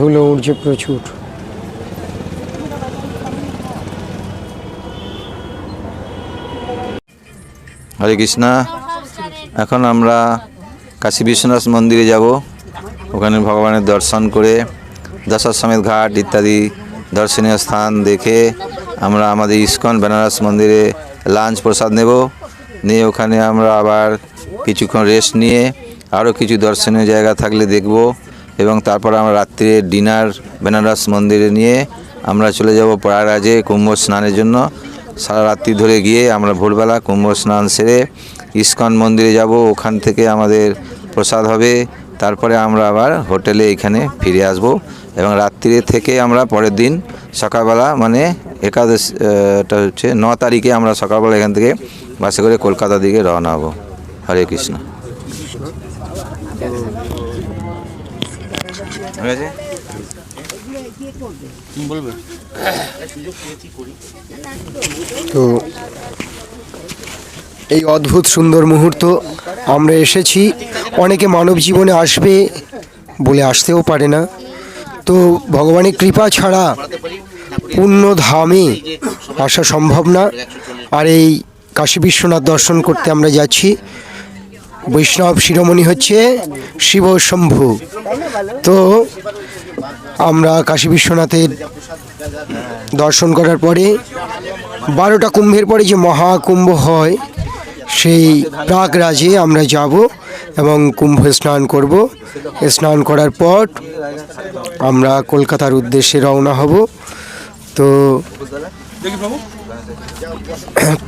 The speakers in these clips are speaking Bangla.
ধুলো উঠছে প্রচুর। হরে কৃষ্ণা, এখন আমরা কাশী বিশ্বনাথ মন্দিরে যাব। ওখানে ভগবানের দর্শন করে দশাশ্বমেধ ঘাট ইত্যাদি দর্শনীয় স্থান দেখে আমরা আমাদের ইস্কন বেনারস মন্দিরে লাঞ্চ প্রসাদ নেব। নিয়ে ওখানে আমরা আবার কিছুক্ষণ রেস্ট নিয়ে আরও কিছু দর্শনীয় জায়গা থাকলে দেখব। এবং তারপর আমরা রাত্রে ডিনার, বেনারস মন্দিরে নিয়ে আমরা চলে যাব প্রয়াগরাজে কুম্ভ স্নানের জন্য। সারা রাত্রি ধরে গিয়ে আমরা ভোরবেলা কুম্ভ স্নান সেরে ইস্কন মন্দিরে যাব। ওখান থেকে আমাদের প্রসাদ হবে। তারপরে আমরা আবার হোটেলে এখানে ফিরে আসব এবং রাত্রিরে থেকে আমরা পরের দিন সকালবেলা মানে একাদশটা হচ্ছে ন তারিখে আমরা সকালবেলা এখান থেকে বাসে করে কলকাতার দিকে রওনা হব। হরে কৃষ্ণ। ঠিক আছে? তো এই অদ্ভুত সুন্দর মুহূর্ত আমরা এসেছি। অনেকে মানব জীবনে আসবে বলে আসতেও পারে না। তো ভগবানের কৃপা ছাড়া পূর্ণ ধামে আসা সম্ভব না। আর এই কাশী বিশ্বনাথ দর্শন করতে আমরা যাচ্ছি। বৈষ্ণব শিরোমণি হচ্ছে শিব শম্ভু। তো আমরা কাশী বিশ্বনাথের দর্শন করার পরে বারোটা কুম্ভের পরে যে মহাকুম্ভ হয়, সেই প্রাগরাজে আমরা যাব এবং কুম্ভ স্নান করব। স্নান করার পর আমরা কলকাতার উদ্দেশ্যে রওনা হব। তো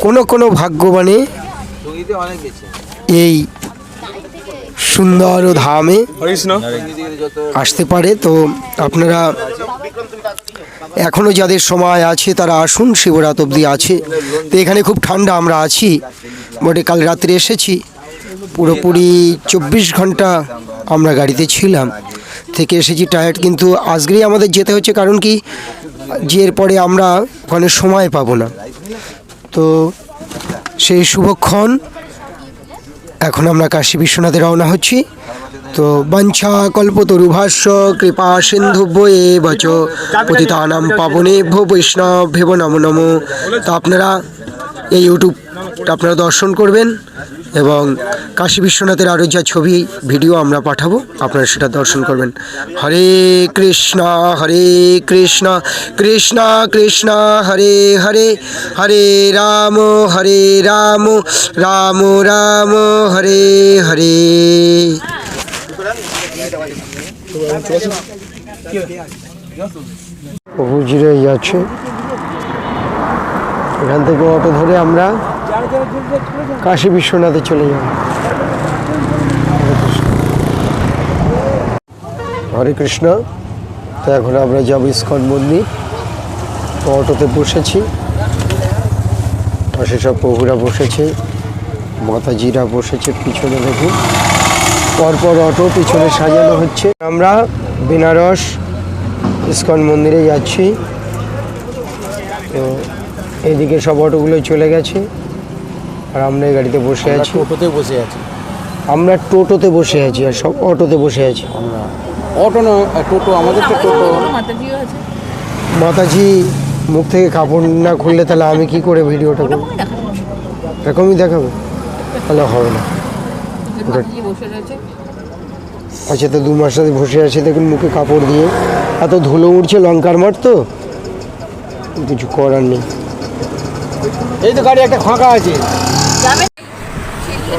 কোনো কোনো ভাগ্যবানে এই সুন্দর ধামে আসতে পারে। তো আপনারা এখনও যাদের সময় আছে তারা আসুন শিবরাত অবধি আছে। তো এখানে খুব ঠান্ডা আমরা আছি। বটে কাল রাত্রে এসেছি। পুরোপুরি চব্বিশ ঘণ্টা আমরা গাড়িতে ছিলাম। থেকে এসেছি টায়ার্ড কিন্তু আজকেই আমাদের যেতে হচ্ছে কারণ কি যে এরপরে আমরা ওখানে সময় পাবো না। তো সেই শুভক্ষণ। এখন আমরা কাশী বিশ্বনাথে রওনা হচ্ছি। তো বাঞ্ছা কল্পতরুভাষ্য, কৃপা সিন্ধু এ বচ, পতিতানাম পাবনে ভো বৈষ্ণব ভেব নম নম। তো আপনারা এই ইউটিউবটা আপনারা দর্শন করবেন। এবং কাশী বিশ্বনাথের আরও যা ছবি, ভিডিও আমরা পাঠাবো, আপনারা সেটা দর্শন করবেন। হরে কৃষ্ণ হরে কৃষ্ণ কৃষ্ণ কৃষ্ণ, হরে হরে হরে রাম হরে রাম রাম রাম, হরে হরে। প্রভুজিরে যাচ্ছে এখান থেকে অটো ধরে আমরা কাশী বিশ্বনাথে চলে যাব হরে কৃষ্ণ। তো এখন আমরা যাব ইস্কন মন্দির। তো অটোতে বসেছি। পাশে সব প্রভুরা বসেছে। মাতাজিরা বসেছে পিছনে দেখুন। পরপর অটো পিছনে সাজানো হচ্ছে। আমরা বেনারস ইস্কন মন্দিরে যাচ্ছি। তো এদিকে সব অটোগুলো চলে গেছে। আর আমরা এই গাড়িতে বসে আছি। টোটোতে বসে আছি। আমরা টোটোতে বসে আছি আর সব অটোতে বসে আছি। আমরা অটো না টোটো আমাদের তো টোটো মাতাজি মুখ থেকে কাপড় না খুললে তাহলে আমি কি করে ভিডিওটা করব? এরকমই দেখাবো। তাহলে হবে না। আচ্ছা তো দু মাস সাথে বসে আছে দেখুন মুখে কাপড় দিয়ে। এত ধুলো উঠছে লঙ্কার মাঠ তো। কিছু করার নেই। এই তো গাড়ি একটা ফাঁকা আছে।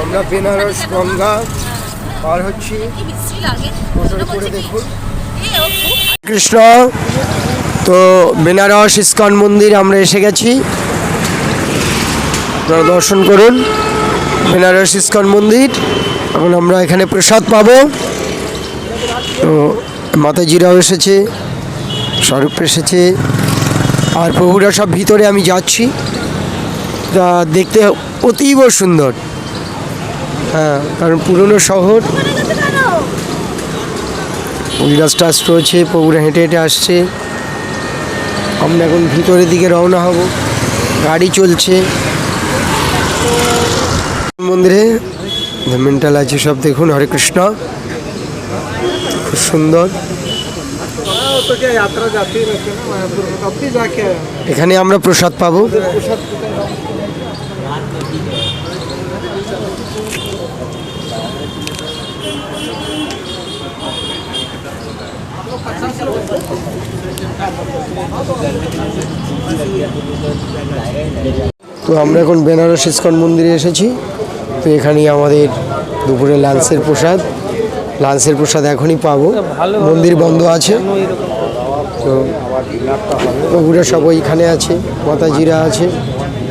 আমরা বেনারস গঙ্গা পার হচ্ছি। মোটর করে দেখুন। কৃষ্ণ তো বেনারস ইস্কন মন্দির আমরা এসে গেছি। আপনারা দর্শন করুন বেনারস ইস্কন মন্দির। এখন আমরা এখানে প্রসাদ পাবো। তো মাতাজিরাও এসেছে স্বরূপ এসেছে। আর প্রভুরা সব ভিতরে আমি যাচ্ছি। তা দেখতে অতীব সুন্দর। হ্যাঁ কারণ পুরনো শহর। গাছটা আসতে রয়েছে পৌরা হেঁটে হেঁটে আসছে। আমরা এখন ভিতরের দিকে রওনা হব। গাড়ি চলছে। মন্দিরে মেন্টাল আছে সব দেখুন, হরে কৃষ্ণ। খুব সুন্দর। এখানে আমরা প্রসাদ পাবো। তো আমরা এখন বেনারস ইস্কন মন্দিরে এসেছি। তো এখানেই আমাদের দুপুরে লাঞ্চের প্রসাদ। লাঞ্চের প্রসাদ এখনই পাবো। মন্দির বন্ধ আছে। তো প্রভুরা সব ওইখানে আছে। মাতাজিরা আছে।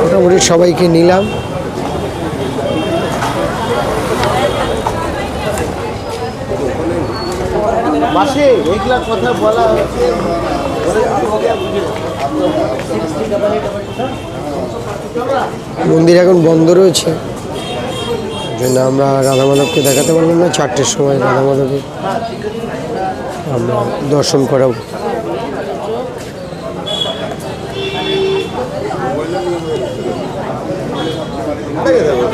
মোটামুটি সবাইকে নিলাম। মাসে এইগুলা কথা বলা মন্দির এখন বন্ধ রয়েছে। জন্য আমরা রাধা মাধবকে দেখাতে পারলাম না চারটের সময় রাধা মাধবকে আমরা দর্শন করাবো। 配的